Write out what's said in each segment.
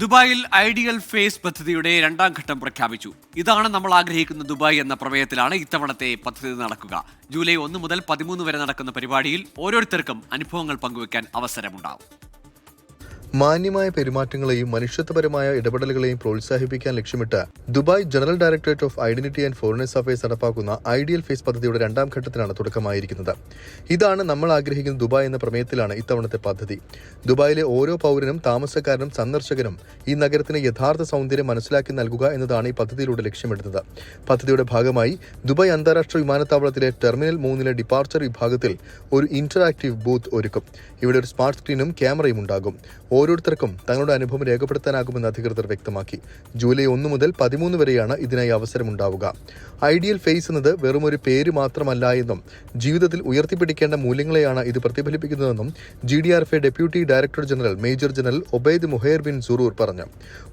ദുബായിൽ ideal face പദ്ധതിയുടെ രണ്ടാം ഘട്ടം പ്രഖ്യാപിച്ചു. ഇതാണ് നമ്മൾ ആഗ്രഹിക്കുന്ന ദുബായ് എന്ന പ്രമേയത്തിലാണ് ഇത്തവണത്തെ പദ്ധതി നടക്കുക. ജൂലൈ ഒന്ന് മുതൽ പതിമൂന്ന് വരെ നടക്കുന്ന പരിപാടിയിൽ ഓരോരുത്തർക്കും അനുഭവങ്ങൾ പങ്കുവെക്കാൻ അവസരമുണ്ടാവും. മാന്യമായ പെരുമാറ്റങ്ങളെയും മനുഷ്യത്വപരമായ ഇടപെടലുകളെയും പ്രോത്സാഹിപ്പിക്കാൻ ലക്ഷ്യമിട്ട് Dubai general directorate of identity and foreigners affairs നടപ്പാക്കുന്ന ഐഡിയൽ ഫേസ് പദ്ധതിയുടെ രണ്ടാം ഘട്ടത്തിലാണ് തുടക്കമായിരിക്കുന്നത്. ഇതാണ് നമ്മൾ ആഗ്രഹിക്കുന്ന ദുബായ് എന്ന പ്രമേയത്തിലാണ് ഇത്തവണത്തെ പദ്ധതി. ദുബായിലെ ഓരോ പൗരനും താമസക്കാരനും സന്ദർശകനും ഈ നഗരത്തിന് യഥാർത്ഥ സൗന്ദര്യം മനസ്സിലാക്കി നൽകുക എന്നതാണ് ഈ പദ്ധതിയിലൂടെ ലക്ഷ്യമിടുന്നത്. പദ്ധതിയുടെ ഭാഗമായി ദുബായ് അന്താരാഷ്ട്ര വിമാനത്താവളത്തിലെ ടെർമിനൽ മൂന്നിലെ ഡിപ്പാർച്ചർ വിഭാഗത്തിൽ ഒരു ഇന്ററാക്റ്റീവ് ബൂത്ത് ഒരുക്കും. ഇവിടെ ഒരു സ്മാർട്ട് സ്ക്രീനും ക്യാമറയും ഉണ്ടാകും. ഓരോരുത്തർക്കും തങ്ങളുടെ അനുഭവം രേഖപ്പെടുത്താനാകുമെന്ന് അധികൃതർ വ്യക്തമാക്കി. ജൂലൈ ഒന്ന് മുതൽ പതിമൂന്ന് വരെയാണ് ഇതിനായി അവസരമുണ്ടാവുക. ഐഡിയൽ ഫേസ് എന്നത് വെറുമൊരു പേര് മാത്രമല്ല എന്നും ജീവിതത്തിൽ ഉയർത്തിപ്പിടിക്കേണ്ട മൂല്യങ്ങളെയാണ് ഇത് പ്രതിഫലിപ്പിക്കുന്നതെന്നും G D R F deputy director general major general Obaid Muhair bin Suroor പറഞ്ഞു.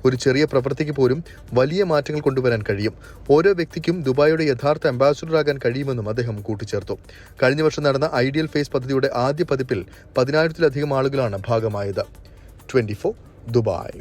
ഒരു ചെറിയ പ്രവൃത്തിക്ക് പോലും വലിയ മാറ്റങ്ങൾ കൊണ്ടുവരാൻ കഴിയും. ഓരോ വ്യക്തിക്കും ദുബായിയുടെ യഥാർത്ഥ അംബാസഡറാകാൻ കഴിയുമെന്നും അദ്ദേഹം കൂട്ടിച്ചേർത്തു. കഴിഞ്ഞ വർഷം നടന്ന ഐഡിയൽ ഫേസ് പദ്ധതിയുടെ ആദ്യ പതിപ്പിൽ പതിനായിരത്തിലധികം ആളുകളാണ് ഭാഗമായത്. Twenty Dubai